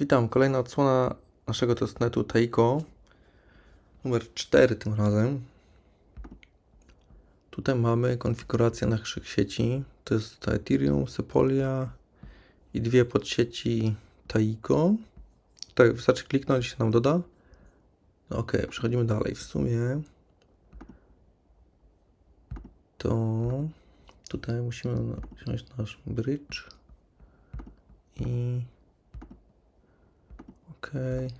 Witam, kolejna odsłona naszego testnetu Taiko. Numer 4 tym razem. Tutaj mamy konfigurację naszych sieci. To jest Ethereum, Sepolia i dwie podsieci Taiko. Tak, wystarczy kliknąć się nam doda. No Ok, przechodzimy dalej. W sumie to tutaj musimy wziąć nasz bridge i Okej.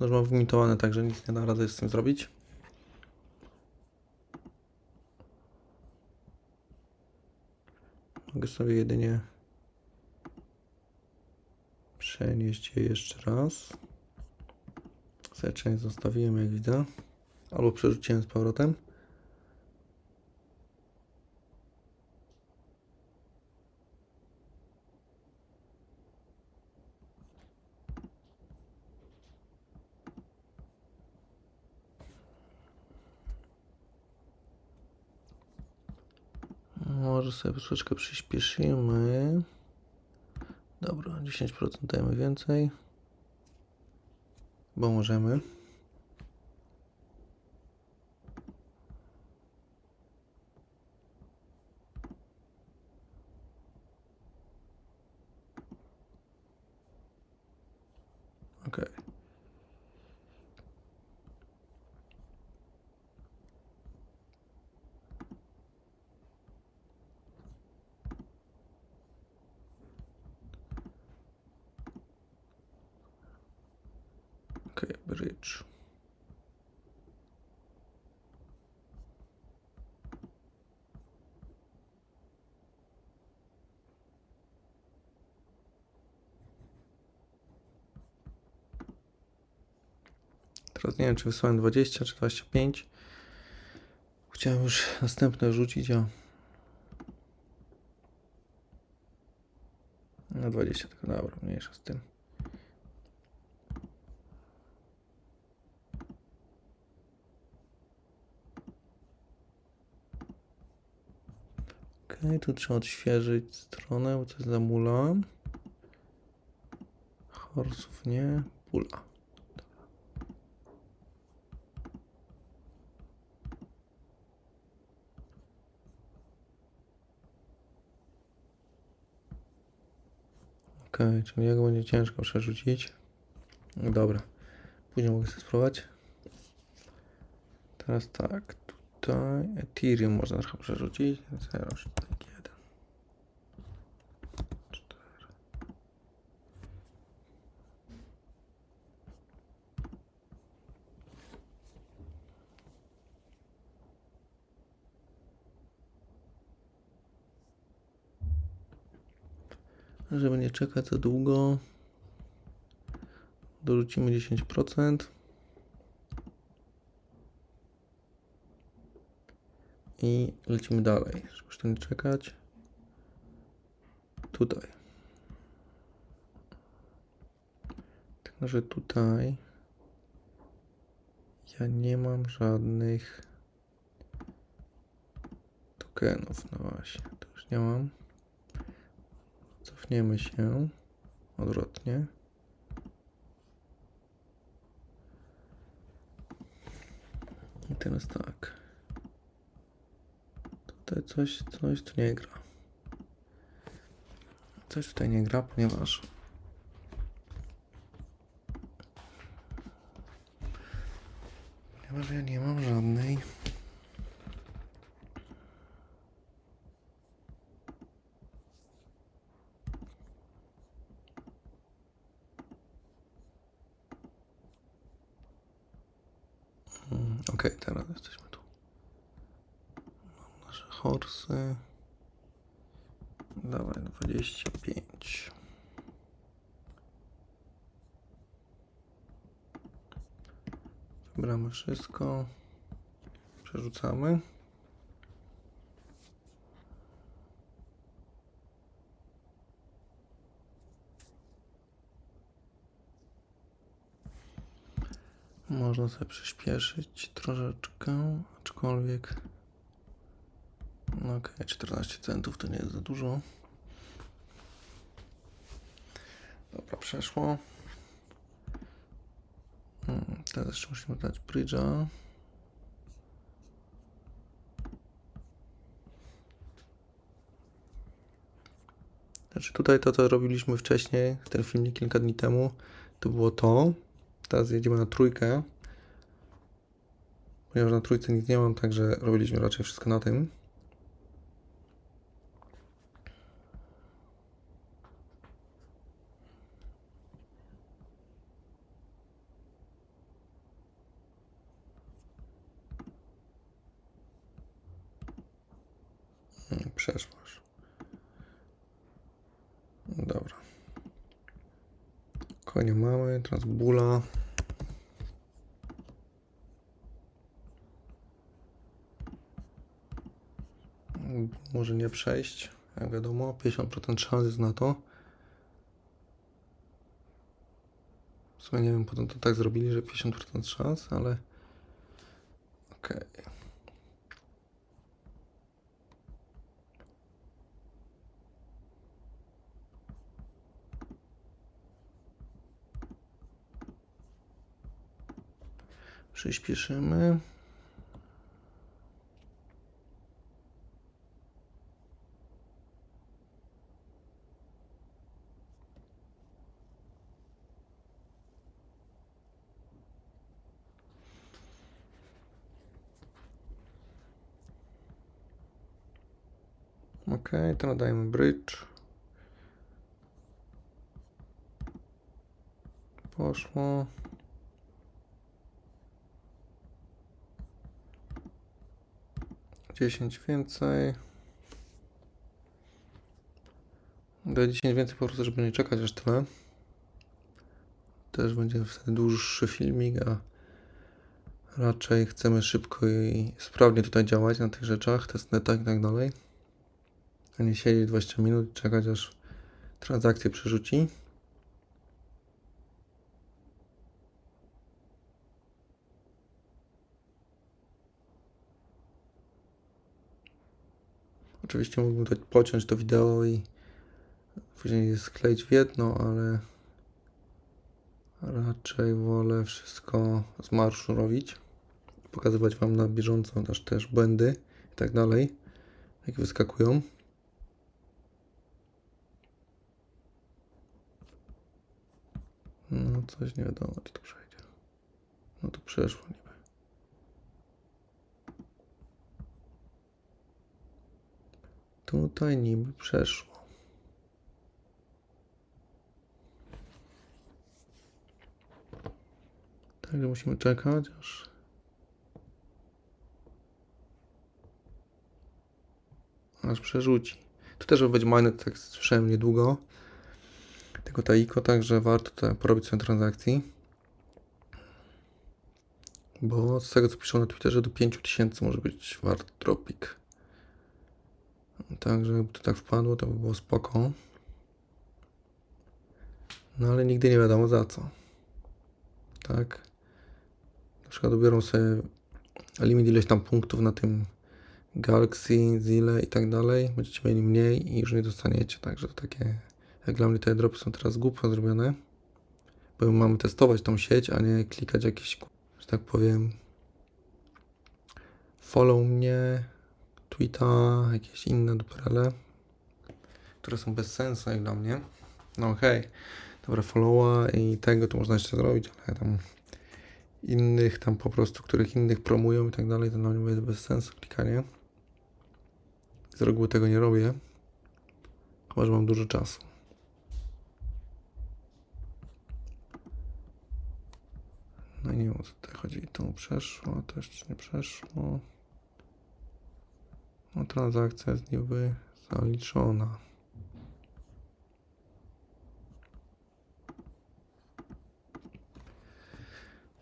No, już mam także nic nie da rady z tym zrobić. Mogę sobie jedynie przenieść je jeszcze raz. Sobie część zostawiłem, jak widzę. Albo przerzuciłem z powrotem. Może sobie troszeczkę przyspieszymy. Dobra, 10% dajemy więcej. Bo możemy. Okej. Okej, bridge. Teraz nie wiem, czy wysłałem 20 czy 25. Chciałem już następne rzucić, a na 20 tylko dobra, mniejsza z tym. Okej, tu trzeba odświeżyć stronę, bo to jest zamula. Horsów nie, pula. Okej, czyli jego będzie ciężko przerzucić. Dobra, później mogę sobie spróbować. Teraz tak, tutaj Ethereum można trochę przerzucić. 0,1. Żeby nie czekać za długo, dorzucimy 10%. I lecimy dalej, żeby już tu nie czekać. Tutaj. Tylko, że tutaj ja nie mam żadnych tokenów. No właśnie, to już nie mam. Cofniemy się odwrotnie. I teraz tak. Tutaj coś, coś tu nie gra. Coś tutaj nie gra, ponieważ ponieważ ja nie mam żadnej Mm, Okej, teraz jesteśmy tu. Mam nasze horsy. Dawaj, 25. Wybramy wszystko. Przerzucamy. Można sobie przyspieszyć troszeczkę, aczkolwiek. No okej, 14 centów to nie jest za dużo. Dobra, przeszło. Teraz jeszcze musimy dać bridge'a. Znaczy tutaj to, co robiliśmy wcześniej, ten filmik kilka dni temu, to było to. Teraz jedziemy na trójkę. Ponieważ na trójce nic nie mam, także robiliśmy raczej wszystko na tym. Mm, Przeszło już. Dobra. Konia mamy, teraz bula. Mm, Może nie przejść, jak wiadomo, 50% szans jest na to. W sumie nie wiem, potem to tak zrobili, że 50% szans, ale okej. Przyspieszymy. Ok, teraz dajemy bridge. Poszło. Dziesięć więcej. Daję 10 więcej po prostu, żeby nie czekać aż tyle. Też będzie wtedy dłuższy filmik, a raczej chcemy szybko i sprawnie tutaj działać na tych rzeczach, testnetach i tak dalej. A nie siedzieć 20 minut i czekać aż transakcję przerzuci. Oczywiście mógłbym to pociąć to wideo i później je skleić w jedno, ale raczej wolę wszystko z marszu robić. Pokazywać Wam na bieżąco też, też błędy i tak dalej, jak wyskakują. No coś nie wiadomo, czy to przejdzie. No to przeszło niby. Tutaj niby przeszło. Także musimy czekać, aż aż przerzuci. To też będzie mainnet, tak słyszałem niedługo. Tego także warto tutaj porobić sobie transakcji. Bo z tego co piszą na Twitterze do 5000 może być wart dropik. Także jakby to tak wpadło, to by było spoko. No ale nigdy nie wiadomo za co. Tak. Na przykład dobiorą sobie limit ileś tam punktów na tym Galaxy, Zile i tak dalej. Będziecie mieli mniej i już nie dostaniecie. Także to takie, jak dla mnie te dropy są teraz głupio zrobione. Bo my mamy testować tą sieć, a nie klikać jakieś, że tak powiem, follow mnie, tweeta, jakieś inne duperele, które są bez sensu jak dla mnie. No okej, dobra, followa i tego to można jeszcze zrobić, ale tam innych tam po prostu, których innych promują i tak dalej, to dla mnie jest bez sensu klikanie. Z reguły tego nie robię, chyba że mam dużo czasu. No i nie wiem o co tutaj chodzi. To przeszło, to jeszcze nie przeszło. No transakcja jest niby zaliczona.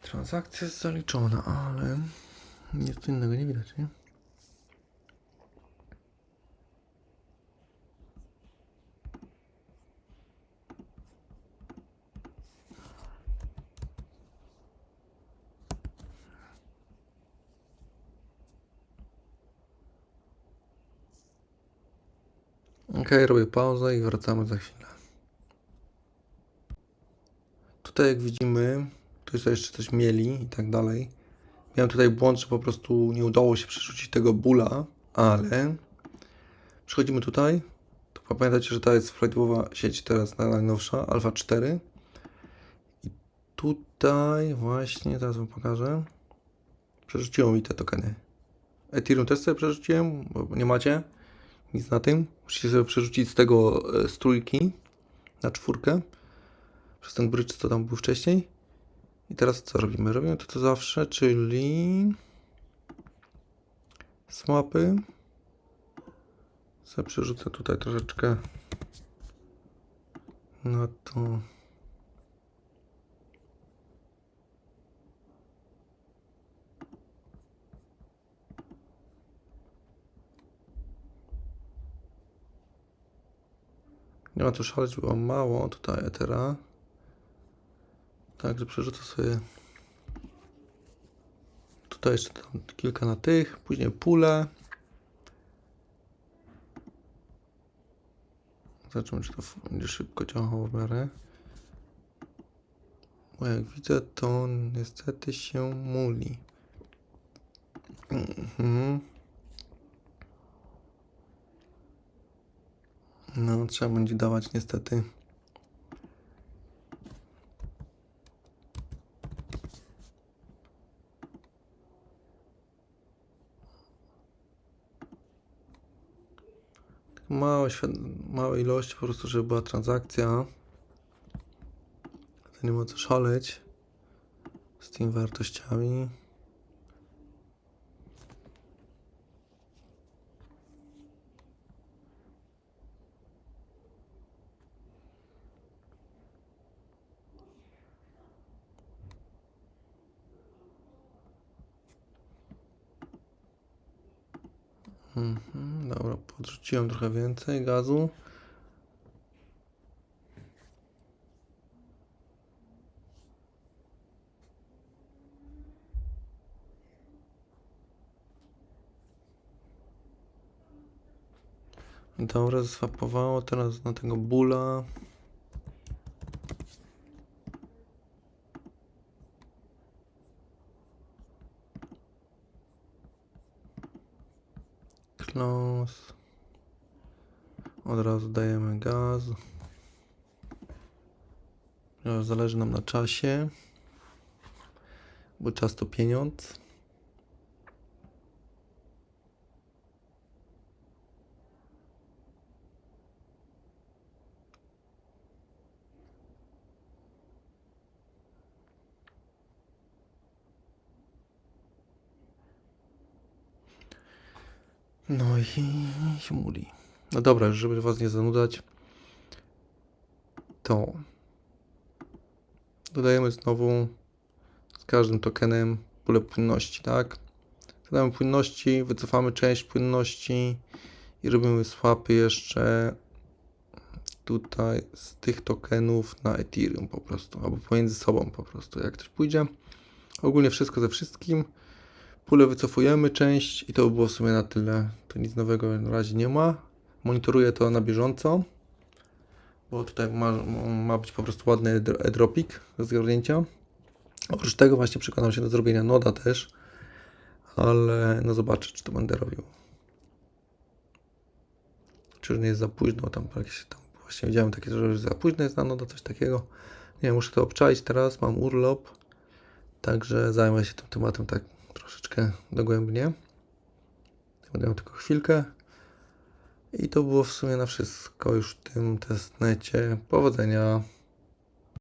Transakcja jest zaliczona, ale nic innego nie widać, nie? Ok, robię pauzę i wracamy za chwilę. Tutaj jak widzimy Tu jeszcze coś mieli i tak dalej. Miałem tutaj błąd, że po prostu nie udało się przerzucić tego bóla, ale przechodzimy tutaj. To pamiętajcie, że ta jest prawidłowa sieć teraz najnowsza, Alpha 4. I tutaj właśnie, teraz wam pokażę. Przerzuciło mi te tokeny. Ethereum też sobie przerzuciłem, bo nie macie nic na tym. Musicie sobie przerzucić z tego e, z trójki na czwórkę. Przez ten bridge, co tam był wcześniej. I teraz co robimy? Robimy to co zawsze, czyli swapy. Sobie przerzucę tutaj troszeczkę na to. Nie ma tu szaleć, było mało tutaj Ethera. Także przerzucę sobie tutaj jeszcze tam kilka na tych, później pulę. Zobaczymy, czy to będzie szybko działało w miarę. Bo jak widzę, to niestety się muli. Mhm. No, trzeba będzie dawać niestety. Małe, małe ilości, po prostu, żeby była transakcja. To nie ma co szaleć z tymi wartościami. Mhm, dobra, podrzuciłem trochę więcej gazu. Dobra, zaswapowało teraz na tego bula. Close. Od razu dajemy gaz. Zależy nam na czasie. Bo czas to pieniądz. No i się muli. No dobra, żeby was nie zanudzać, to dodajemy znowu z każdym tokenem pulę płynności, tak? Dodamy płynności, wycofamy część płynności i robimy swapy jeszcze tutaj z tych tokenów na Ethereum po prostu, albo pomiędzy sobą po prostu, jak ktoś pójdzie. Ogólnie wszystko ze wszystkim. Pulę wycofujemy część i to by było w sumie na tyle. To nic nowego na razie nie ma. Monitoruję to na bieżąco, bo tutaj ma, ma być po prostu ładny airdropik do zgarnięcia. Oprócz tego właśnie przykładam się do zrobienia noda też, ale no zobaczę, czy to będę robił. Czy nie jest za późno, tam jakieś tam właśnie widziałem takie, że za późno jest na noda, coś takiego. Nie muszę to obczaić teraz, mam urlop, także zajmę się tym tematem tak troszeczkę dogłębnie. Będę tylko chwilkę. I to było w sumie na wszystko już w tym testnecie. Powodzenia.